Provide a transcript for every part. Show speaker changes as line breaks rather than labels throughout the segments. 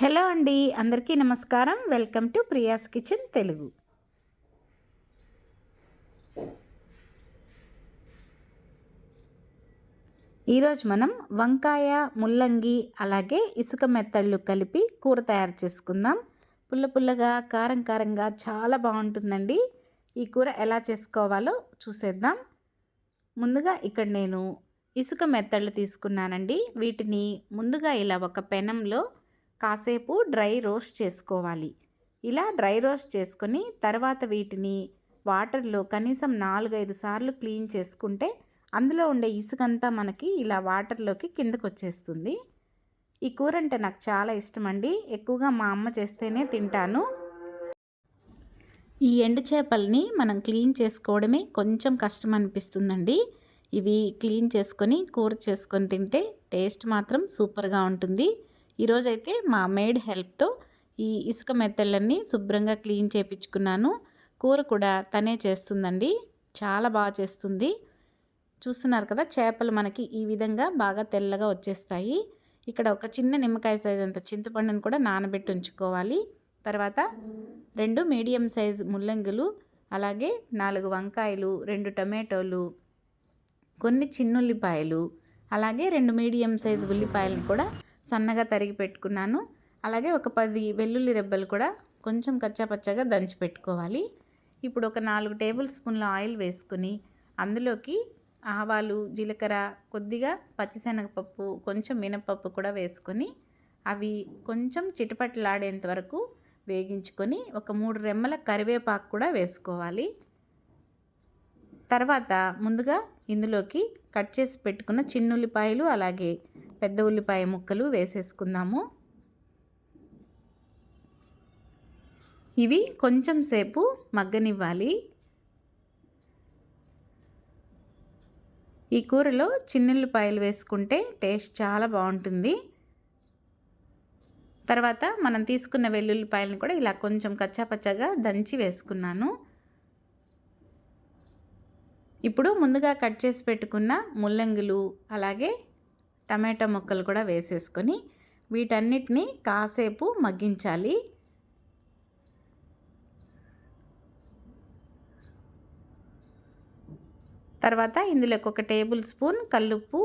Hello అండి అందరికీ నమస్కారం. Welcome to Priya's kitchen Telugu. ఈరోజు మనం వంకాయ ముల్లంగి అలాగే ఇసుక మెత్తళ్ళు కలిపి కూర తయారు చేసుకుందాం. పుల్ల పుల్లగా కారం కారంగా చాలా బాగుంటుందండి. ఈ కూర ఎలా చేసుకోవాలో చూసేద్దాం. ముందుగా ఇక్కడ నేను ఇసుక మెత్తళ్ళు తీసుకున్నానండి. వీటిని ముందుగా ఇలా ఒక పెనంలో కాసేపు డ్రై రోస్ట్ చేసుకోవాలి. ఇలా డ్రై రోస్ట్ చేసుకొని తర్వాత వీటిని వాటర్లో కనీసం నాలుగైదు సార్లు క్లీన్ చేసుకుంటే అందులో ఉండే ఇసుకంతా మనకి ఇలా వాటర్లోకి కిందకు వచ్చేస్తుంది ఈ కూర అంటే నాకు చాలా ఇష్టం అండి ఎక్కువగా మా అమ్మ చేస్తేనే తింటాను. ఈ ఎండు చేపల్ని మనం క్లీన్ చేసుకోవడమే కొంచెం కష్టం అనిపిస్తుందండి ఇవి క్లీన్ చేసుకొని కూర చేసుకొని తింటే టేస్ట్ మాత్రం సూపర్గా ఉంటుంది. ఈరోజైతే మా మేడ్ హెల్ప్తో ఈ ఇసుక మెత్తళ్ళన్నీ శుభ్రంగా క్లీన్ చేయించుకున్నాను కూర కూడా తనే చేస్తుందండి. చాలా బాగా చేస్తుంది. చూస్తున్నారు కదా చేపలు మనకి ఈ విధంగా బాగా తెల్లగా వచ్చేస్తాయి. ఇక్కడ ఒక చిన్న నిమ్మకాయ సైజ్ అంత చింతపండును కూడా నానబెట్టి ఉంచుకోవాలి. తర్వాత రెండు మీడియం సైజ్ ముల్లంగులు అలాగే నాలుగు వంకాయలు రెండు టమాటోలు కొన్ని చిన్నుల్లిపాయలు అలాగే రెండు మీడియం సైజ్ ఉల్లిపాయలను కూడా సన్నగా తరిగి పెట్టుకున్నాను. అలాగే ఒక పది వెల్లుల్లి రెబ్బలు కూడా కొంచెం కచ్చాపచ్చాగా దంచి పెట్టుకోవాలి. ఇప్పుడు ఒక నాలుగు టేబుల్ స్పూన్ల ఆయిల్ వేసుకుని అందులోకి ఆవాలు జీలకర్ర కొద్దిగా పచ్చిశనగపప్పు కొంచెం మినపప్పు కూడా వేసుకొని అవి కొంచెం చిటపట్లాడేంత వరకు వేగించుకొని ఒక మూడు రెమ్మల కరివేపాకు కూడా వేసుకోవాలి. తర్వాత ముందుగా ఇందులోకి కట్ చేసి పెట్టుకున్న చిన్నుల్లిపాయలు అలాగే పెద్ద ఉల్లిపాయ ముక్కలు వేసేసుకుందాము. ఇవి కొంచెం సేపు మగ్గనివ్వాలి. ఈ కూరలో చిన్నుల్లిపాయలు వేసుకుంటే టేస్ట్ చాలా బాగుంటుంది. తర్వాత మనం తీసుకున్న వెల్లుల్లిపాయలను కూడా ఇలా కొంచెం కచ్చాపచ్చగా దంచి వేసుకున్నాను. ఇప్పుడు ముందుగా కట్ చేసి పెట్టుకున్న ముల్లంగులు అలాగే టమాటా ముక్కలు కూడా వేసేసుకొని వీటన్నిటిని కాసేపు మగ్గించాలి. తర్వాత ఇందులోకి ఒక టేబుల్ స్పూన్ కల్లుప్పు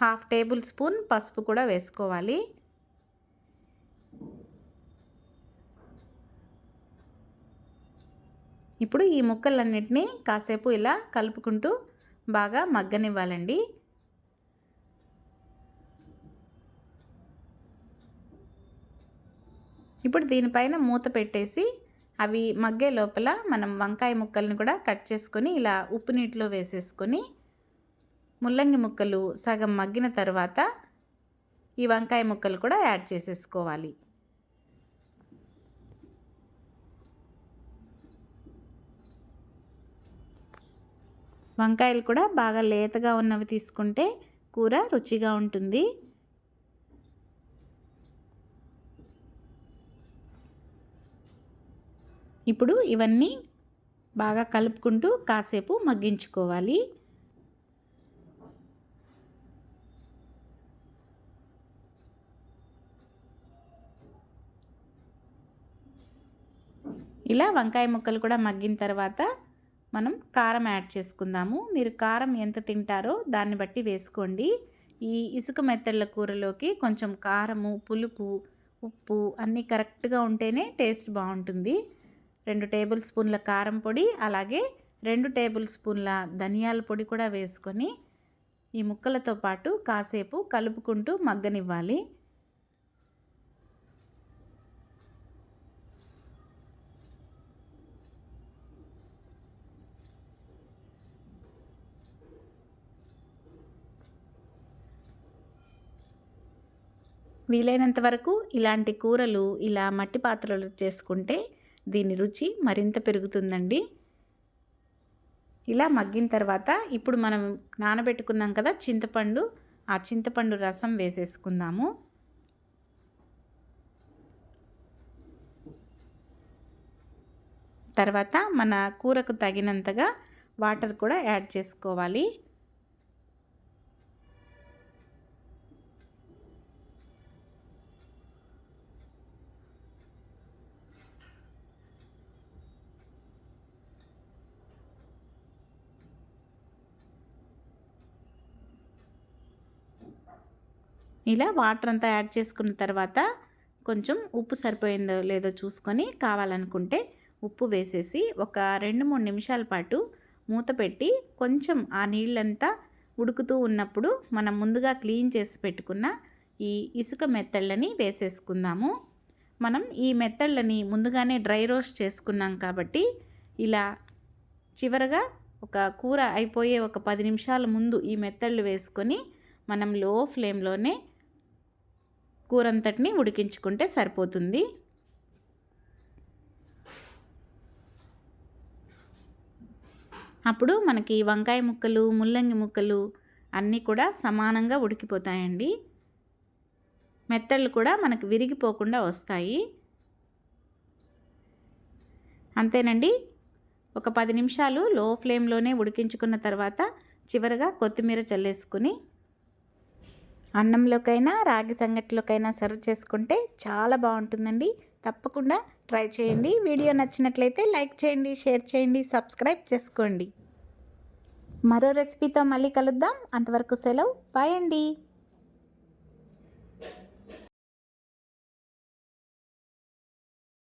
హాఫ్ టేబుల్ స్పూన్ పసుపు కూడా వేసుకోవాలి. ఇప్పుడు ఈ ముక్కలన్నిటినీ కాసేపు ఇలా కలుపుకుంటూ బాగా మగ్గనివ్వాలండి. ఇప్పుడు దీనిపైన మూత పెట్టేసి అవి మగ్గే లోపల మనం వంకాయ ముక్కల్ని కూడా కట్ చేసుకొని ఇలా ఉప్పు నీటిలో వేసేసుకొని ముల్లంగి ముక్కలు సగం మగ్గిన తర్వాత ఈ వంకాయ ముక్కలు కూడా యాడ్ చేసేసుకోవాలి. వంకాయలు కూడా బాగా లేతగా ఉన్నవి తీసుకుంటే కూర రుచిగా ఉంటుంది. ఇప్పుడు ఇవన్నీ బాగా కలుపుకుంటూ కాసేపు మగ్గించుకోవాలి. ఇలా వంకాయ ముక్కలు కూడా మగ్గిన తర్వాత మనం కారం యాడ్ చేసుకుందాము. మీరు కారం ఎంత తింటారో దాన్ని బట్టి వేసుకోండి. ఈ ఇసుక మెత్తళ్ళ కూరలోకి కొంచెం కారము పులుపు ఉప్పు అన్నీ కరెక్ట్గా ఉంటేనే టేస్ట్ బాగుంటుంది. రెండు టేబుల్ స్పూన్ల కారం పొడి అలాగే రెండు టేబుల్ స్పూన్ల ధనియాల పొడి కూడా వేసుకొని ఈ ముక్కలతో పాటు కాసేపు కలుపుకుంటూ మగ్గనివ్వాలి. వీలైనంత వరకు ఇలాంటి కూరలు ఇలా మట్టి పాత్రలు చేసుకుంటే దీని రుచి మరింత పెరుగుతుందండి. ఇలా మగ్గిన తర్వాత ఇప్పుడు మనం నానబెట్టుకున్నాం కదా చింతపండు ఆ చింతపండు రసం వేసేసుకుందాము. తర్వాత మన కూరకు తగినంతగా వాటర్ కూడా యాడ్ చేసుకోవాలి. ఇలా వాటర్ అంతా యాడ్ చేసుకున్న తర్వాత కొంచెం ఉప్పు సరిపోయిందో లేదో చూసుకొని కావాలనుకుంటే ఉప్పు వేసేసి ఒక రెండు మూడు నిమిషాల పాటు మూత పెట్టి కొంచెం ఆ నీళ్ళంతా ఉడుకుతూ ఉన్నప్పుడు మనం ముందుగా క్లీన్ చేసి పెట్టుకున్న ఈ ఇసుక మెత్తళ్ళని వేసేసుకుందాము. మనం ఈ మెత్తళ్ళని ముందుగానే డ్రై రోస్ట్ చేసుకున్నాం కాబట్టి ఇలా చివరగా ఒక కూర అయిపోయే ఒక పది నిమిషాల ముందు ఈ మెత్తళ్ళు వేసుకొని మనం లో ఫ్లేమ్లోనే కూరంతటిని ఉడికించుకుంటే సరిపోతుంది. అప్పుడు మనకి వంకాయ ముక్కలు ముల్లంగి ముక్కలు అన్నీ కూడా సమానంగా ఉడికిపోతాయండి. మెత్తళ్ళు కూడా మనకు విరిగిపోకుండా వస్తాయి. అంతేనండి. ఒక పది నిమిషాలు లో ఫ్లేమ్లోనే ఉడికించుకున్న తర్వాత చివరగా కొత్తిమీర చల్లేసుకుని అన్నంలోకైనా రాగి సంగటిలోకైనా సర్వ్ చేసుకుంటే చాలా బాగుంటుందండి. తప్పకుండా ట్రై చేయండి. వీడియో నచ్చినట్లయితే లైక్ చేయండి షేర్ చేయండి సబ్స్క్రైబ్ చేసుకోండి. మరో రెసిపీతో మళ్ళీ కలుద్దాం. అంతవరకు సెలవు. బాయ్ అండి.